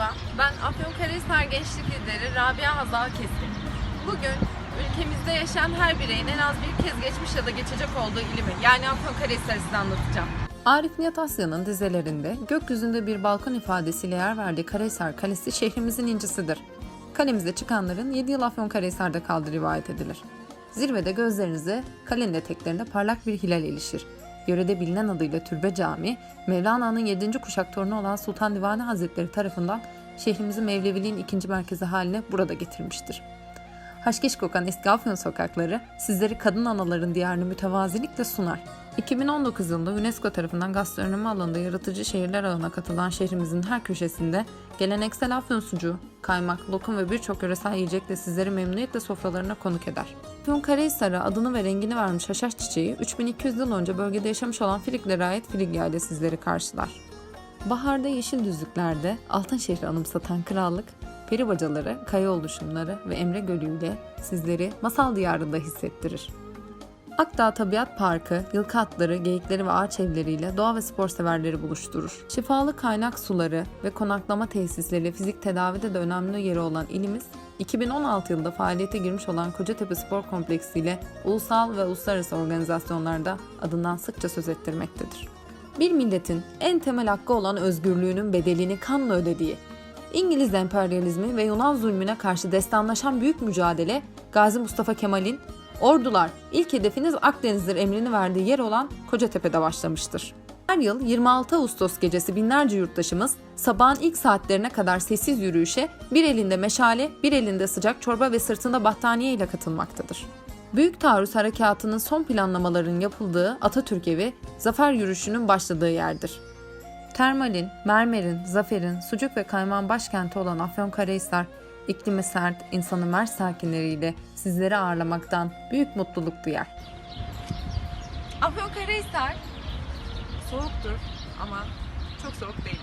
Merhaba, ben Afyonkarahisar Gençlik Lideri Rabia Hazal Keskin. Bugün ülkemizde yaşayan her bireyin en az bir kez geçmiş ya da geçecek olduğu ilimi yani Afyonkarahisar'ı size anlatacağım. Arif Nihat Asya'nın dizelerinde gökyüzünde bir balkon ifadesiyle yer verdiği Karahisar Kalesi şehrimizin incisidir. Kalemize çıkanların 7 yıl Afyonkarahisar'da kaldığı rivayet edilir. Zirvede gözlerinize kalenin eteklerinde parlak bir hilal ilişir. Yörede bilinen adıyla Türbe Camii, Mevlana'nın 7. kuşak torunu olan Sultan Divani Hazretleri tarafından şehrimizi Mevleviliğin ikinci merkezi haline burada getirmiştir. Haşkeş kokan eski Afyon sokakları sizleri kadın anaların diyarını mütevazilikle sunar. 2019 yılında UNESCO tarafından gastronomi alanında yaratıcı şehirler ağına katılan şehrimizin her köşesinde geleneksel Afyon sucuğu, kaymak, lokum ve birçok yöresel yiyecekle sizleri memnuniyetle sofralarına konuk eder. Afyon Karahisar'a adını ve rengini vermiş haşhaş çiçeği 3200 yıl önce bölgede yaşamış olan Friglere ait Frigya ile sizleri karşılar. Baharda yeşil düzlüklerde altın şehri anımsatan krallık, peri bacaları, kaya oluşumları ve Emre Gölü ile sizleri masal diyarında hissettirir. Akdağ Tabiat Parkı, yılkı atları, geyikleri ve ağaç evleriyle doğa ve spor severleri buluşturur. Şifalı kaynak suları ve konaklama tesisleri fizik tedavide de önemli yeri olan ilimiz, 2016 yılında faaliyete girmiş olan Kocatepe Spor Kompleksi ile ulusal ve uluslararası organizasyonlarda adından sıkça söz ettirmektedir. Bir milletin en temel hakkı olan özgürlüğünün bedelini kanla ödediği, İngiliz emperyalizmi ve Yunan zulmüne karşı destanlaşan büyük mücadele Gazi Mustafa Kemal'in Ordular ilk hedefiniz Akdeniz'dir emrini verdiği yer olan Kocatepe'de başlamıştır. Her yıl 26 Ağustos gecesi binlerce yurttaşımız sabahın ilk saatlerine kadar sessiz yürüyüşe bir elinde meşale, bir elinde sıcak çorba ve sırtında battaniye ile katılmaktadır. Büyük Taarruz Harekatı'nın son planlamaların yapıldığı Atatürk Evi, zafer yürüyüşünün başladığı yerdir. Termalin, mermerin, zaferin, sucuk ve kaymağın başkenti olan Afyonkarahisar, iklimi sert, insanı mert sakinleriyle sizleri ağırlamaktan büyük mutluluk duyar. Afyonkarahisar soğuktur ama çok soğuk değil.